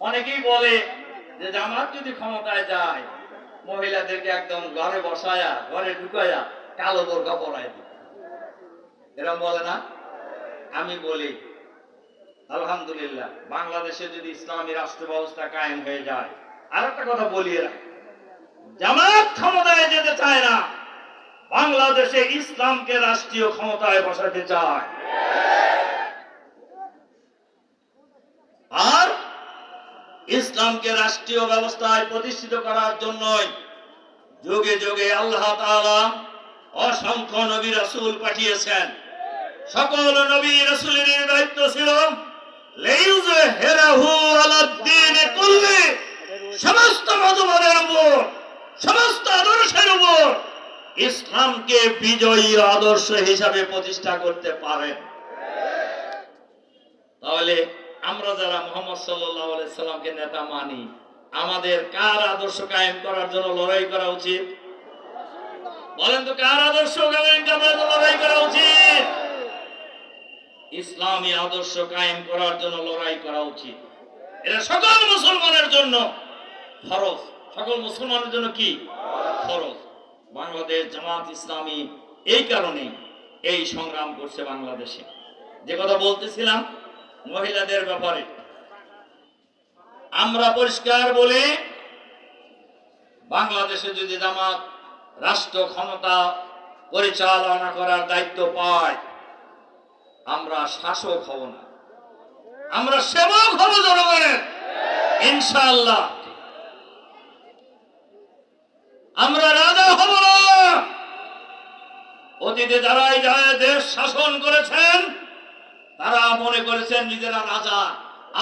অনেকেই বলে যে জামাত যদি ক্ষমতায় যায়, মহিলাদেরকে একদম ঘরে বসায়া, ঘরে ঢুকায়া কালো বোরকা পরায় দিবে। এরকম বলে না? আমি বলি, আলহামদুলিল্লাহ, বাংলাদেশে যদি ইসলামী রাষ্ট্র ব্যবস্থা কায়েম হয়ে যায় আর একটা কথা বলিয়ে রাখ। জামাত ক্ষমতায় যেতে চায় না, বাংলাদেশে ইসলামকে রাষ্ট্রীয় ক্ষমতায় বসাতে চায় আর ইসলামকে রাষ্ট্রীয় ব্যবস্থায় প্রতিষ্ঠিত করার জন্যই যুগে যুগে আল্লাহ অসংখ্য নবী রাসূল পাঠিয়েছেন। সকল নবী রাসূলের দায়িত্ব ছিল সমস্ত উপর, সমস্ত আদর্শের উপর ইসলামকে বিজয়ী আদর্শ হিসাবে প্রতিষ্ঠা করতে পারেন। তাহলে আমরা যারা মোহাম্মদ আলাইহি সাল্লামকে নেতা মানি, আমাদের কার আদর্শ কায়েম করার জন্য লড়াই করা উচিত? বলেন তো কার আদর্শ লড়াই করা উচিত? ইসলামী আদর্শ কায়েম করার জন্য লড়াই করা উচিত। এটা সকল মুসলমানের জন্য ফরজ। সকল মুসলমানের জন্য কি? ফরজ। বাংলাদেশ জামাত ইসলামী এই কারণে এই সংগ্রাম করছে বাংলাদেশে। যে কথা বলতেছিলাম মহিলাদের ব্যাপারে। আমরা পরিষ্কার বলি, বাংলাদেশে যদি জামাত রাষ্ট্র ক্ষমতা পরিচালনা করার দায়িত্ব পায়, আমরা শাসক হব না। আমরা সেবক হব জনগণের। ইনশাআল্লাহ। আমরা রাজা হব না। অতীতে যায় দেশ শাসন করেছেন তারা মনে করেছেন নিজেরা রাজা,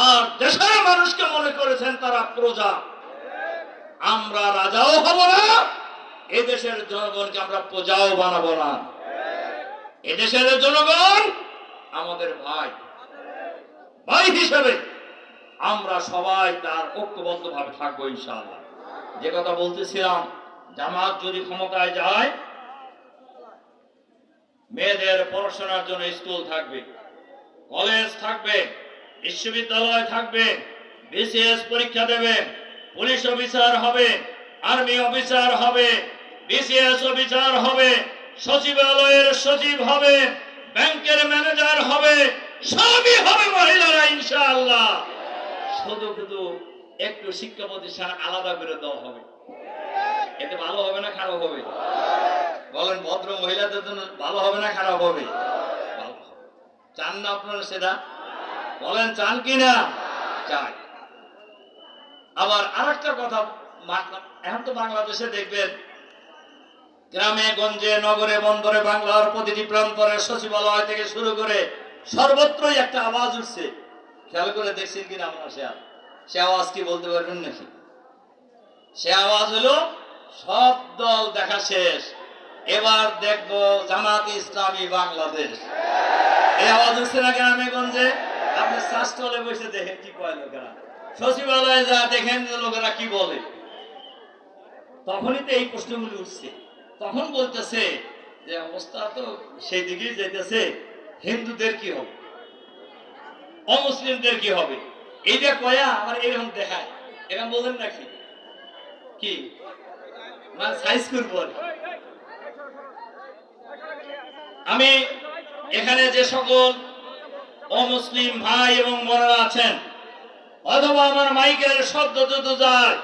আর দেশের মানুষকে মনে করেছেন তারা প্রজা। আমরা রাজাও হব না এ দেশের জনগণকে আমরা প্রজাও বানাবো না। এদেশের জনগণ আমাদের ভাই। ভাই হিসেবে আমরা সবাই তার ঐক্যবদ্ধ ভাবে থাকব ইনশাআল্লাহ। যে কথা বলতেছিলাম, জামাত যদি ক্ষমতায় যায়, মেয়েদের পড়াশোনার জন্য স্কুল থাকবে। কলেজ থাকবে, বিশ্ববিদ্যালয় থাকবে, বিসিএস পরীক্ষা দেবে, পুলিশ অফিসার হবে, আর্মি অফিসার হবে, বিসিএস অফিসার হবে, সচিবালয়ের সচিব হবে, ব্যাংকের ম্যানেজার হবে, সবই হবে মহিলারা, ইনশাআল্লাহ। শুধু শুধু একটু শিক্ষা প্রতিষ্ঠান আলাদা করে দেওয়া হবে। এতে ভালো হবে না খারাপ হবে? বলেন, ভদ্র মহিলাদের জন্য ভালো হবে না খারাপ হবে। চান না আপনারা সেটা? বলেন, চান কি না চাই। আবার আরেকটা কথা এখন তো বাংলাদেশে দেখবেন, গ্রামে, গঞ্জে, নগরে, বন্দরে বাংলার প্রতিটি প্রান্তরে সচিবালয় থেকে শুরু করে সর্বত্রই একটা আওয়াজ উঠছে। খেয়াল করে দেখছেন কিনা আপনার সে? সে আওয়াজ কি বলতে পারবেন নাকি? সে আওয়াজ হলো, সব দল দেখা শেষ। এবার দেখব জামাত ইসলামী বাংলাদেশ। এই আওয়াজ উঠছে না আপনি বসে কি কয় লোকেরা। সচিবালয়ে যা দেখেন লোকেরা কি বলে। তখনই তো এই প্রশ্নগুলি উঠছে। তখন বলতেছে যে অবস্থা তো সেই দিকেই যেতেছে হিন্দুদের কি হবে? অমুসলিমদের কি হবে? এইটা কয়া আমার এরকম দেখায়। এরকম বলেন নাকি? কি? মানে সাইজ করব আর কি। আমি এখানে যে সকল অমুসলিম ভাই এবং বোনেরা আছেন, অথবা আমার মাইকের শব্দ যত যায়,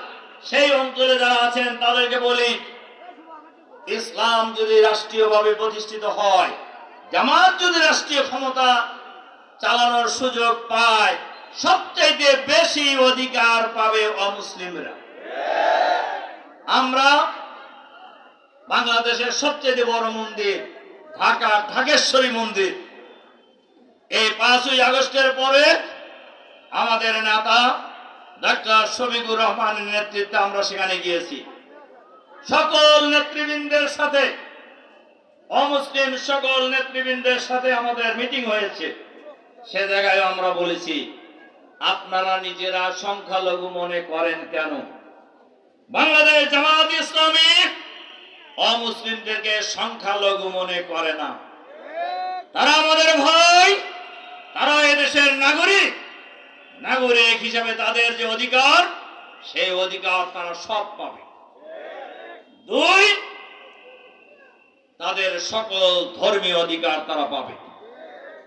সেই অঞ্চলে যারা আছেন, তাদেরকে বলি, ইসলাম যদি রাষ্ট্রীয়ভাবে প্রতিষ্ঠিত হয়, জামাত যদি রাষ্ট্রীয় ক্ষমতা চালানোর সুযোগ পায়, সবচাইতে বেশি অধিকার পাবে অমুসলিমরা। আমরা বাংলাদেশের সবচেয়ে বড় মন্দির ঢাকার ঢাকেশ্বরী মন্দির। এই পাঁচই আগস্টের পরে আমাদের নেতা ডাক্তার শফিকুর রহমানের নেতৃত্বে আমরা সেখানে গিয়েছি। সকল নেতৃবৃন্দের সাথে, অমুসলিম সকল নেতৃবৃন্দের সাথে আমাদের মিটিং হয়েছে। সে জায়গায় আমরা বলেছি, আপনারা নিজেরা সংখ্যালঘু মনে করেন কেন? বাংলাদেশ জামাত ইসলামী অমুসলিমদেরকে সংখ্যালঘু মনে করে না। তারা আমাদের ভাই তারা এদেশের নাগরিক। নাগরিক হিসাবে তাদের যে অধিকার, সেই অধিকার তারা সব পাবে। দুই, তাদের সকল ধর্মীয় অধিকার তারা পাবে।